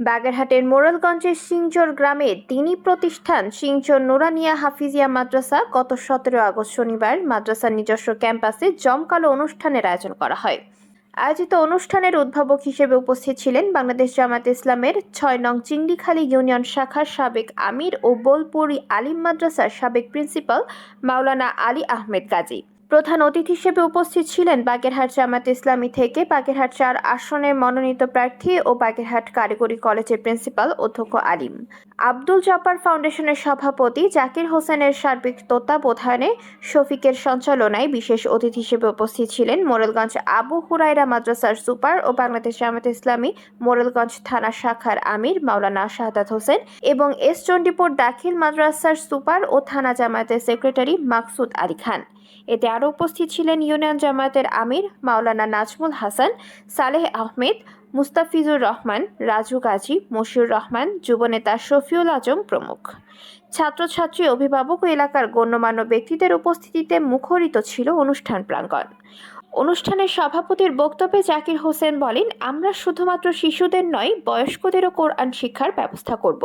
বাগেরহাটের মোড়লগঞ্জের সিংচর গ্রামে তিনি প্রতিষ্ঠান সিংচর নোরানিয়া হাফিজিয়া মাদ্রাসা গত সতেরো আগস্ট শনিবার মাদ্রাসার নিজস্ব ক্যাম্পাসে জমকালো অনুষ্ঠানের আয়োজন করা হয়। আয়োজিত অনুষ্ঠানের উদ্ভাবক হিসেবে উপস্থিত ছিলেন বাংলাদেশ জামাত ইসলামের ছয় নং চিংড়িখালী ইউনিয়ন শাখার সাবেক আমির ও বোলপুরি আলিম মাদ্রাসার সাবেক প্রিন্সিপাল মাওলানা আলী আহমেদ গাজী। প্রধান অতিথি হিসেবে উপস্থিত ছিলেন বাগেরহাট জামাত ইসলামী থেকে বাগেরহাট চার আসনের মনোনীত প্রার্থী ও বাগেরহাট কারিগরি কলেজের প্রিন্সিপাল অধ্যক্ষ আলিম। আব্দুল জব্বার ফাউন্ডেশনের সভাপতি জাকির হোসেনের সার্বিক তত্ত্বাবধানে শফিকের সঞ্চালনায় বিশেষ অতিথি হিসেবে উপস্থিত ছিলেন মোরেলগঞ্জ আবু হুরাইরা মাদ্রাসার সুপার ও বাংলাদেশ জামাত ইসলামী, মোরেলগঞ্জ থানা শাখার আমির মাওলানা শাহাদাত হোসেন এবং এস চণ্ডীপুর দাখিল মাদ্রাসার সুপার ও থানা জামায়াতের সেক্রেটারি মাকসুদ আলী খান। এতে আরও উপস্থিত ছিলেন ইউনিয়ন জামায়াতের আমির মাওলানা নাজমুল হাসান, সালেহ আহমেদ, মুস্তাফিজুর রহমান, রাজু গাজী, মশিউর রহমান, যুবনেতা শফিউল আজম প্রমুখ। ছাত্রছাত্রী, অভিভাবক ও এলাকার গণ্যমান্য ব্যক্তিদের উপস্থিতিতে মুখরিত ছিল অনুষ্ঠান প্রাঙ্গণ। অনুষ্ঠানের সভাপতির বক্তব্যে জাকির হোসেন বলেন, আমরা শুধুমাত্র শিশুদের নয়, বয়স্কদেরও কোরআন শিক্ষার ব্যবস্থা করব।